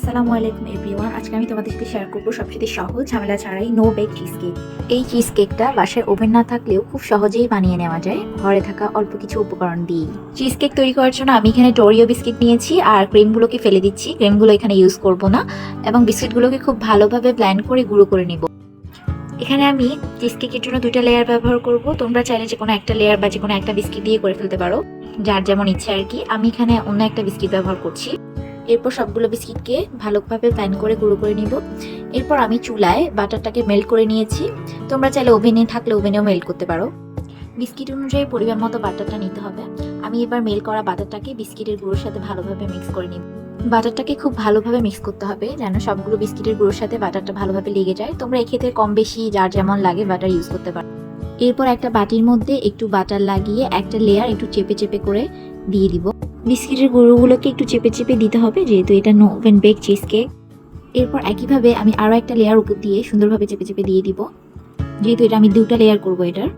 আসসালামু আলাইকুম এভরিওয়ান। আজকে আমি তোমাদের সাথে শেয়ার করব সবচেয়ে সহজ ঝামেলা ছাড়াই নো বেক চিজ কেক এই চিজ কেকটা বাসায় ওভেন না থাকলেও খুব সহজেই বানিয়ে নেওয়া যায়। ঘরে থাকা অল্প কিছু উপকরণ দিয়ে চিজ কেক তৈরি করার জন্য আমি এখানে টোরিও বিস্কিট নিয়েছি আর ক্রিমগুলোকে ফেলে দিচ্ছি। ক্রিমগুলো এখানে ইউজ করব না এবং বিস্কিটগুলোকে খুব ভালোভাবে ব্ল্যান্ড করে গুঁড়ো করে নিব। এখানে আমি চিজ কেকের জন্য দুইটা লেয়ার ব্যবহার করব। তোমরা চাইলে যে কোনো একটা লেয়ার বা যে কোনো একটা বিস্কিট দিয়ে করে ফেলতে পারো। যার যেমন ইচ্ছে আর কি। আমি এখানে অন্য একটা বিস্কিট ব্যবহার করছি। এরপর সবগুলো বিস্কিটকে ভালোভাবে প্যান করে গুঁড়ো করে নিব। এরপর আমি চুলায় বাটারটাকে মেল্ট করে নিয়েছি। তোমরা চাইলে ওভেনে থাকলে ওভেনেও মেল্ট করতে পারো। বিস্কিট অনুযায়ী পরিমাণ মতো বাটারটা নিতে হবে। আমি এবার মেল করা বাটারটাকে বিস্কিটের গুঁড়োর সাথে ভালোভাবে মিক্স করে নিব। বাটারটাকে খুব ভালোভাবে মিক্স করতে হবে যেন সবগুলো বিস্কিটের গুঁড়োর সাথে বাটারটা ভালোভাবে লেগে যায়। তোমরা এক্ষেত্রে কম বেশি যার যেমন লাগে বাটার ইউজ করতে পারো। এরপর একটা বাটির মধ্যে একটু বাটার লাগিয়ে একটা লেয়ার একটু চেপে চেপে করে দিয়ে দিব। বিস্কিটের গুঁড়োগুলোকে একটু চেপে চেপে দিতে হবে, যেহেতু এটা no oven bake cheese cake এরপর একইভাবে আমি আরও একটা লেয়ার উপর দিয়ে সুন্দরভাবে চেপে চেপে দিয়ে দিব। যেহেতু এটা আমি দুটা লেয়ার করব এটার।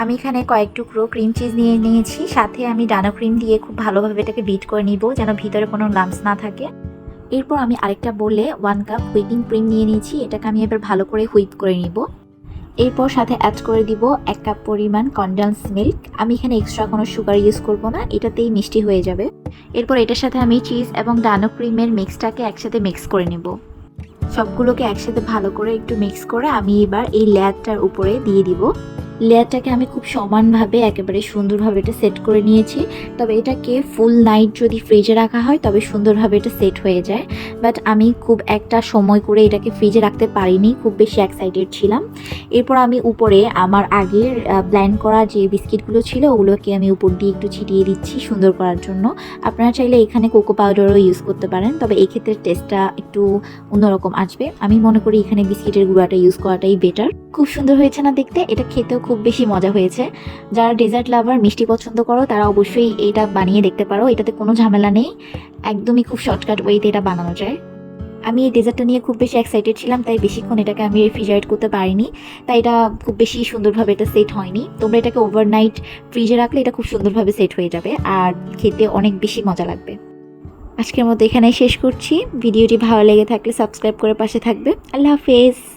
আমি এখানে কয়েক টুকরো ক্রিম চিজ নিয়ে নিয়েছি, সাথে আমি ডানো ক্রিম দিয়ে খুব ভালোভাবে এটাকে বিট করে নিব, যেন ভিতরে কোনো লাম্পস না থাকে। এরপর আমি আরেকটা বলে ওয়ান কাপ হুইপিং ক্রিম নিয়ে নিয়েছি, এটাকে আমি এবার ভালো করে হুইপ করে নিব। এরপর সাথে অ্যাড করে দিব এক কাপ পরিমাণ কনডেন্স মিল্ক আমি এখানে এক্সট্রা কোনো সুগার ইউজ করব না, এটাতেই মিষ্টি হয়ে যাবে। এরপর এটার সাথে আমি চিজ এবং ডানো ক্রিমের মিক্সটাকে একসাথে মিক্স করে নেব। সবগুলোকে একসাথে ভালো করে একটু মিক্স করে আমি এবার এই লেয়ারটার উপরে দিয়ে দিব। লেয়ারটাকে আমি খুব সমানভাবে, একেবারে সুন্দরভাবে এটা সেট করে নিয়েছি। তবে এটাকে ফুল নাইট যদি ফ্রিজে রাখা হয়, তবে সুন্দরভাবে এটা সেট হয়ে যায়। বাট আমি খুব একটা সময় করে এটাকে ফ্রিজে রাখতে পারিনি, খুব বেশি এক্সাইটেড ছিলাম। এরপর আমি উপরে আমার আগের ব্ল্যান্ড করা যে বিস্কিটগুলো ছিল, ওগুলোকে আমি উপর দিয়ে একটু ছিটিয়ে দিচ্ছি সুন্দর করার জন্য। আপনারা চাইলে এখানে কোকো পাউডারও ইউজ করতে পারেন, তবে এই ক্ষেত্রে টেস্টটা একটু অন্যরকম আসবে। আমি মনে করি এখানে বিস্কিটের গুঁড়াটা ইউজ করাটাই বেটার খুব সুন্দর হয়েছে না দেখতে, এটা খেতেও খুব বেশি মজা হয়েছে। যারা ডেজার্ট লাভার মিষ্টি পছন্দ করো, তারা অবশ্যই এটা বানিয়ে দেখতে পারো। এটাতে কোনো ঝামেলা নেই। একদমই খুব শর্টকাট ওয়েতে এটা বানানো যায়। আমি এই ডেজার্টটা নিয়ে খুব বেশি এক্সাইটেড ছিলাম, তাই বেশিক্ষণ এটাকে আমি রেফ্রিজারেট করতে পারিনি। তাই এটা খুব বেশি সুন্দরভাবে এটা সেট হয়নি। তোমরা এটাকে ওভারনাইট ফ্রিজে রাখলে এটা খুব সুন্দরভাবে সেট হয়ে যাবে আর খেতে অনেক বেশি মজা লাগবে। আজকের মতো এখানে শেষ করছি। ভিডিওটি ভালো লেগে থাকলে সাবস্ক্রাইব করে পাশে থাকবে। আল্লাহ হাফেজ।